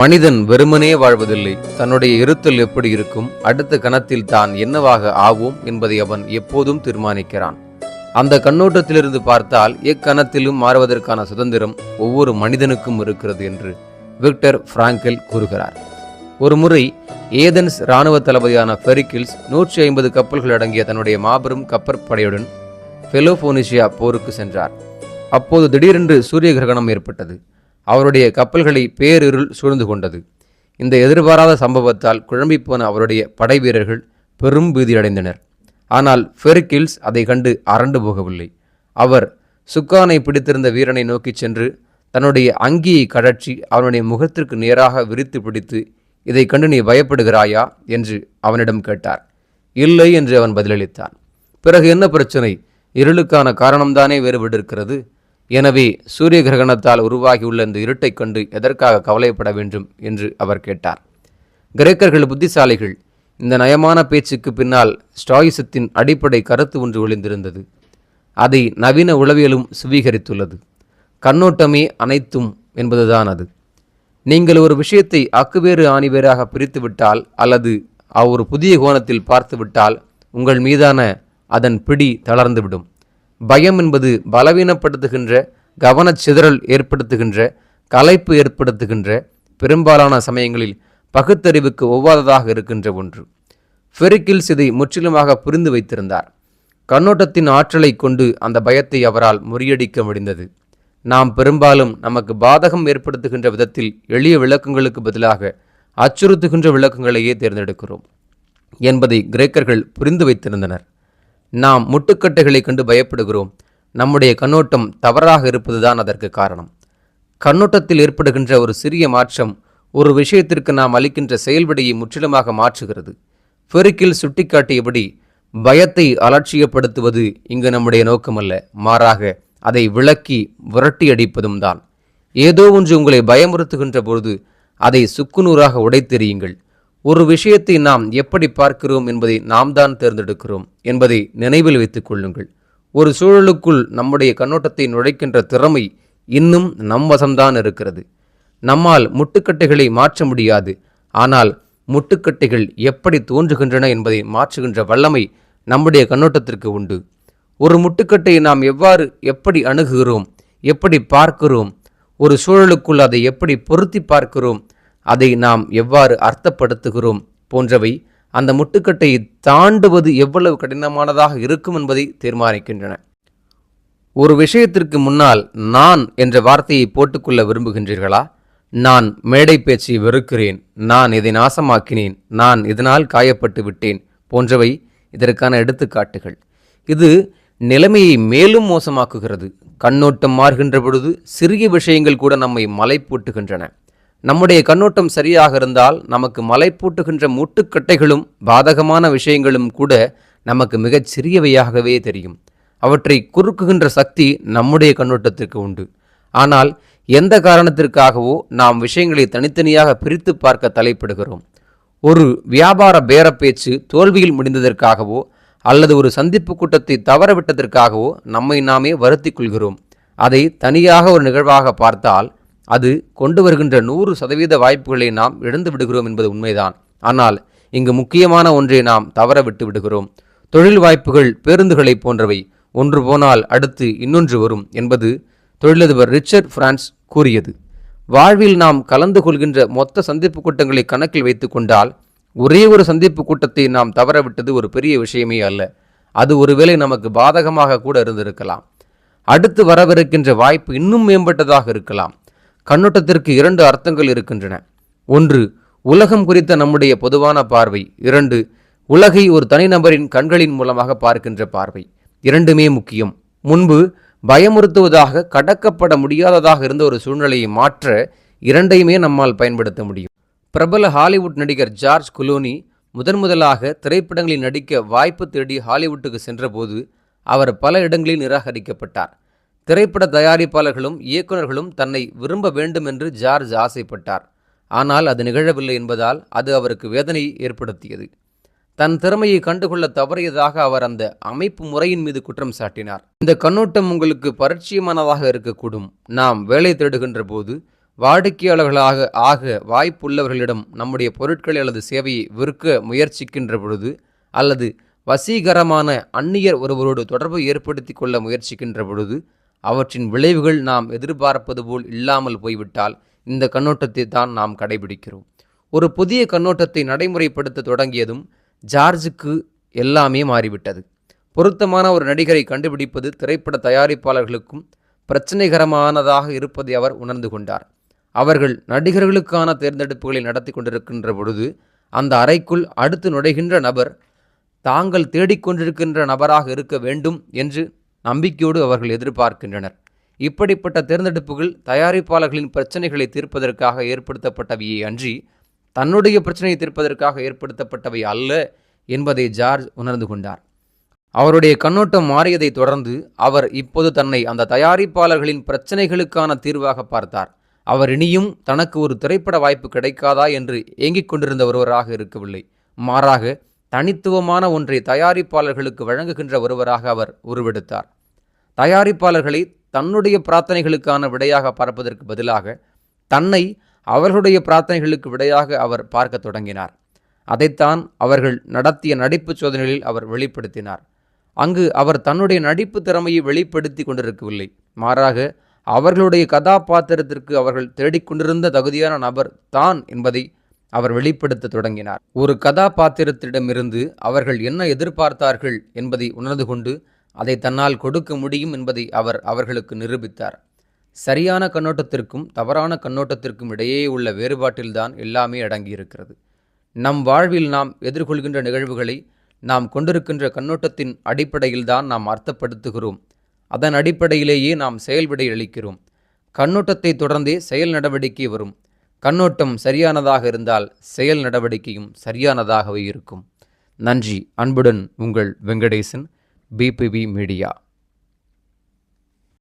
மனிதன் வெறுமனே வாழ்வதில்லை. தன்னுடைய இருத்தல் எப்படி இருக்கும்? அடுத்த கணத்தில் தான் என்னவாக ஆவோம் என்பதை அவன் எப்போதும் தீர்மானிக்கிறான். அந்த கண்ணோட்டத்திலிருந்து பார்த்தால் எக்கணத்திலும் மாறுவதற்கான சுதந்திரம் ஒவ்வொரு மனிதனுக்கும் இருக்கிறது என்று விக்டர் பிராங்கல் கூறுகிறார். ஒரு முறை ஏதென்ஸ் இராணுவ தளபதியான ஃபெரிக்கில்ஸ் நூற்றி ஐம்பது கப்பல்கள் அடங்கிய தன்னுடைய மாபெரும் கப்பற்படையுடன் பெலோபோனிஷியா போருக்கு சென்றார். அப்போது திடீரென்று சூரிய கிரகணம் ஏற்பட்டது. அவருடைய கப்பல்களை பேரிருள் சூழ்ந்து கொண்டது. இந்த எதிர்பாராத சம்பவத்தால் குழம்பிப்போன அவருடைய படை வீரர்கள் பெரும் பீதியடைந்தனர். ஆனால் ஃபெர்கில்ஸ் அதை கண்டு அரண்டு போகவில்லை. அவர் சுக்கானை பிடித்திருந்த வீரனை நோக்கிச் சென்று தன்னுடைய அங்கியை கழற்றி அவனுடைய முகத்திற்கு நேராக விரித்து பிடித்து இதை கண்டு நீ பயப்படுகிறாயா? என்று அவனிடம் கேட்டார். இல்லை என்று அவன் பதிலளித்தான். பிறகு என்ன பிரச்சனை? இருளுக்கான காரணம்தானே வேறுபட்டிருக்கிறது? எனவே சூரிய கிரகணத்தால் உருவாகியுள்ள இந்த இருட்டைக் கண்டு எதற்காக கவலைப்பட வேண்டும் என்று அவர் கேட்டார். கிரேக்கர்கள் புத்திசாலிகள் இந்த நயமான பேச்சுக்கு பின்னால் ஸ்டாயிசத்தின் அடிப்படை கருத்து ஒன்று ஒளிந்திருந்தது. அதை நவீன உளவியலும் சுவீகரித்துள்ளது. கண்ணோட்டமே அனைத்தும் என்பதுதான் அது. நீங்கள் ஒரு விஷயத்தை அக்குவேறு ஆணிவேராக பிரித்துவிட்டால் அல்லது அவ் ஒரு புதிய கோணத்தில் பார்த்துவிட்டால் உங்கள் மீதான அதன் பிடி தளர்ந்துவிடும். பயம் என்பது பலவீனப்படுத்துகின்ற கவனச்சிதறல் ஏற்படுத்துகின்ற கலைப்பு ஏற்படுத்துகின்ற பெரும்பாலான சமயங்களில் பகுத்தறிவுக்கு ஒவ்வாததாக இருக்கின்ற ஒன்று. ஃபெரிக்கில்ஸ் இதை முற்றிலுமாக புரிந்து வைத்திருந்தார். கண்ணோட்டத்தின் ஆற்றலை கொண்டு அந்த பயத்தை அவரால் முறியடிக்க முடிந்தது. நாம் பெரும்பாலும் நமக்கு பாதகம் ஏற்படுத்துகின்ற விதத்தில் எளிய விளக்கங்களுக்கு பதிலாக அச்சுறுத்துகின்ற விளக்கங்களையே தேர்ந்தெடுக்கிறோம் என்பதை கிரேக்கர்கள் புரிந்து வைத்திருந்தனர். நாம் முட்டுக்கட்டைகளை கண்டு பயப்படுகிறோம். நம்முடைய கண்ணோட்டம் தவறாக இருப்பதுதான் அதற்கு காரணம். கண்ணோட்டத்தில் ஏற்படுகின்ற ஒரு சிறிய மாற்றம் ஒரு விஷயத்திற்கு நாம் அளிக்கின்ற செயல்படியை முற்றிலுமாக மாற்றுகிறது. பெருக்கில் சுட்டிக்காட்டியபடி பயத்தை அலட்சியப்படுத்துவது இங்கு நம்முடைய நோக்கமல்ல. மாறாக அதை விளக்கி விரட்டி அடிப்பதும் தான். ஏதோ ஒன்று உங்களை பயமுறுத்துகின்ற பொழுது அதை சுக்குநூறாக உடைத்தெறியுங்கள். ஒரு விஷயத்தை நாம் எப்படி பார்க்கிறோம் என்பதை நாம் தான் தேர்ந்தெடுக்கிறோம் என்பதை நினைவில் வைத்துக் கொள்ளுங்கள். ஒரு சூழலுக்குள் நம்முடைய கண்ணோட்டத்தை நுழைக்கின்ற திறமை இன்னும் நம் வசம்தான் இருக்கிறது. நம்மால் முட்டுக்கட்டைகளை மாற்ற முடியாது. ஆனால் முட்டுக்கட்டைகள் எப்படி தோன்றுகின்றன என்பதை மாற்றுகின்ற வல்லமை நம்முடைய கண்ணோட்டத்திற்கு உண்டு. ஒரு முட்டுக்கட்டையை நாம் எவ்வாறு எப்படி அணுகுகிறோம் எப்படி பார்க்கிறோம் ஒரு சூழலுக்குள் அதை எப்படி பொருத்தி பார்க்கிறோம் அதை நாம் எவ்வாறு அர்த்தப்படுத்துகிறோம் போன்றவை அந்த முட்டுக்கட்டையை தாண்டுவது எவ்வளவு கடினமானதாக இருக்கும் என்பதை தீர்மானிக்கின்றன. ஒரு விஷயத்திற்கு முன்னால் நான் என்ற வார்த்தையை போட்டுக்கொள்ள விரும்புகின்றீர்களா? நான் மேடை பேச்சை வெறுக்கிறேன். நான் இதை நாசமாக்கினேன். நான் இதனால் காயப்பட்டு விட்டேன் போன்றவை இதற்கான எடுத்துக்காட்டுகள். இது நிலைமையை மேலும் மோசமாக்குகிறது. கண்ணோட்டம் மாறுகின்ற பொழுது சிறிய விஷயங்கள் கூட நம்மை மலை பூட்டுகின்றன நம்முடைய கண்ணோட்டம் சரியாக இருந்தால் நமக்கு மலை பூட்டுகின்ற முட்டுக்கட்டைகளும் பாதகமான விஷயங்களும் கூட நமக்கு மிகச் சிறியவையாகவே தெரியும். அவற்றை குறுக்குகின்ற சக்தி நம்முடைய கண்ணோட்டத்திற்கு உண்டு. ஆனால் எந்த காரணத்திற்காகவோ நாம் விஷயங்களை தனித்தனியாக பிரித்து பார்க்க தலைப்படுகிறோம். ஒரு வியாபார பேர பேச்சு தோல்வியில் முடிந்ததற்காகவோ அல்லது ஒரு சந்திப்பு கூட்டத்தை தவறவிட்டதற்காகவோ நம்மை நாமே வருத்திக் கொள்கிறோம். அதை தனியாக ஒரு நிகழ்வாக பார்த்தால் அது கொண்டு வருகின்ற நூறு சதவீத வாய்ப்புகளை நாம் இழந்து விடுகிறோம் என்பது உண்மைதான். ஆனால் இங்கு முக்கியமான ஒன்றை நாம் தவற விட்டு விடுகிறோம். தொழில் வாய்ப்புகள் பேருந்துகளை போன்றவை ஒன்று போனால் அடுத்து இன்னொன்று வரும் என்பது தொழிலதிபர் ரிச்சர்ட் பிரான்ஸ் கூறியது. வாழ்வில் நாம் கலந்து கொள்கின்ற மொத்த சந்திப்பு கூட்டங்களை கணக்கில் வைத்துக்கொண்டால் ஒரே ஒரு சந்திப்பு கூட்டத்தை நாம் தவறவிட்டது ஒரு பெரிய விஷயமே அல்ல. அது ஒருவேளை நமக்கு பாதகமாக கூட இருந்திருக்கலாம். அடுத்து வரவிருக்கின்ற வாய்ப்பு இன்னும் மேம்பட்டதாக இருக்கலாம். கண்ணோட்டத்திற்கு இரண்டு அர்த்தங்கள் இருக்கின்றன. ஒன்று உலகம் குறித்த நம்முடைய பொதுவான பார்வை. இரண்டு உலகை ஒரு தனிநபரின் கண்களின் மூலமாக பார்க்கின்ற பார்வை. இரண்டுமே முக்கியம். முன்பு பயமுறுத்துவதாக கடக்கப்பட முடியாததாக இருந்த ஒரு சூழ்நிலையை மாற்ற இரண்டையுமே நம்மால் பயன்படுத்த முடியும். பிரபல ஹாலிவுட் நடிகர் ஜார்ஜ் குலோனி முதன் முதலாக திரைப்படங்களில் நடிக்க வாய்ப்பு தேடி ஹாலிவுட்டுக்கு சென்றபோது அவர் பல இடங்களில் நிராகரிக்கப்பட்டார். திரைப்பட தயாரிப்பாளர்களும் இயக்குநர்களும் தன்னை விரும்ப வேண்டும் என்று ஜார்ஜ் ஆசைப்பட்டார். ஆனால் அது நிகழவில்லை என்பதால் அது அவருக்கு வேதனையை ஏற்படுத்தியது. தன் திறமையை கண்டுகொள்ள தவறியதாக அவர் அந்த அமைப்பு முறையின் மீது குற்றம் சாட்டினார். இந்த கண்ணோட்டம் உங்களுக்கு பரிச்சயமானதாக இருக்கக்கூடும். நாம் வேலை தேடுகின்ற போது வாடிக்கையாளர்களாக ஆக வாய்ப்புள்ளவர்களிடம் நம்முடைய பொருட்களை அல்லது சேவையை விற்க முயற்சிக்கின்ற பொழுது அல்லது வசீகரமான அந்நியர் ஒருவரோடு தொடர்பு ஏற்படுத்தி கொள்ள முயற்சிக்கின்ற பொழுது அவற்றின் விளைவுகள் நாம் எதிர்பார்ப்பது போல் இல்லாமல் போய்விட்டால் இந்த கண்ணோட்டத்தை தான் நாம் கடைபிடிக்கிறோம். ஒரு புதிய கண்ணோட்டத்தை நடைமுறைப்படுத்த தொடங்கியதும் ஜார்ஜுக்கு எல்லாமே மாறிவிட்டது. பொருத்தமான ஒரு நடிகரை கண்டுபிடிப்பது திரைப்பட தயாரிப்பாளர்களுக்கும் பிரச்சனைகரமானதாக இருப்பதை அவர் உணர்ந்து கொண்டார். அவர்கள் நடிகர்களுக்கான தேர்ந்தெடுப்புகளை நடத்தி கொண்டிருக்கின்ற பொழுது அந்த அறைக்குள் அடுத்து நுழைகின்ற நபர் தாங்கள் தேடிக்கொண்டிருக்கின்ற நபராக இருக்க வேண்டும் என்று நம்பிக்கையோடு அவர்கள் எதிர்பார்க்கின்றனர். இப்படிப்பட்ட தேர்ந்தெடுப்புகள் தயாரிப்பாளர்களின் பிரச்சனைகளை தீர்ப்பதற்காக ஏற்படுத்தப்பட்டவையே அன்றி தன்னுடைய பிரச்சனையை தீர்ப்பதற்காக ஏற்படுத்தப்பட்டவை அல்ல என்பதை ஜார்ஜ் உணர்ந்து கொண்டார். அவருடைய கண்ணோட்டம் மாறியதைத் தொடர்ந்து அவர் இப்போது தன்னை அந்த தயாரிப்பாளர்களின் பிரச்சனைகளுக்கான தீர்வாக பார்த்தார். அவர் இனியும் தனக்கு ஒரு திரைப்பட வாய்ப்பு கிடைக்காதா என்று ஏங்கிக் கொண்டிருந்த ஒருவராக இருக்கவில்லை. மாறாக தனித்துவமான ஒன்றை தயாரிப்பாளர்களுக்கு வழங்குகின்ற ஒருவராக அவர் உருவெடுத்தார். தயாரிப்பாளர்களை தன்னுடைய பிரார்த்தனைகளுக்கான விடையாக பார்ப்பதற்கு பதிலாக தன்னை அவர்களுடைய பிரார்த்தனைகளுக்கு விடையாக அவர் பார்க்க தொடங்கினார். அதைத்தான் அவர்கள் நடத்திய நடிப்பு சோதனைகளில் அவர் வெளிப்படுத்தினார். அங்கு அவர் தன்னுடைய நடிப்பு திறமையை வெளிப்படுத்தி கொண்டிருக்கவில்லை. மாறாக அவர்களுடைய கதாபாத்திரத்திற்கு அவர்கள் தேடிக்கொண்டிருந்த தகுதியான நபர் தான் என்பதை அவர் வெளிப்படுத்த தொடங்கினார். ஒரு கதாபாத்திரத்திடமிருந்து அவர்கள் என்ன எதிர்பார்த்தார்கள் என்பதை உணர்ந்து கொண்டு அதை தன்னால் கொடுக்க முடியும் என்பதை அவர் அவர்களுக்கு நிரூபித்தார். சரியான கண்ணோட்டத்திற்கும் தவறான கண்ணோட்டத்திற்கும் இடையே உள்ள வேறுபாட்டில்தான் எல்லாமே அடங்கியிருக்கிறது. நம் வாழ்வில் நாம் எதிர்கொள்கின்ற நிகழ்வுகளை நாம் கொண்டிருக்கின்ற கண்ணோட்டத்தின் அடிப்படையில்தான் நாம் அர்த்தப்படுத்துகிறோம். அதன் அடிப்படையிலேயே நாம் செயல்விடை அளிக்கிறோம். கண்ணோட்டத்தை தொடர்ந்தே செயல் நடவடிக்கை வரும். கண்ணோட்டம் சரியானதாக இருந்தால் செயல் நடவடிக்கையும் சரியானதாகவே இருக்கும். நன்றி. அன்புடன் உங்கள் வெங்கடேசன் பிபிபி மீடியா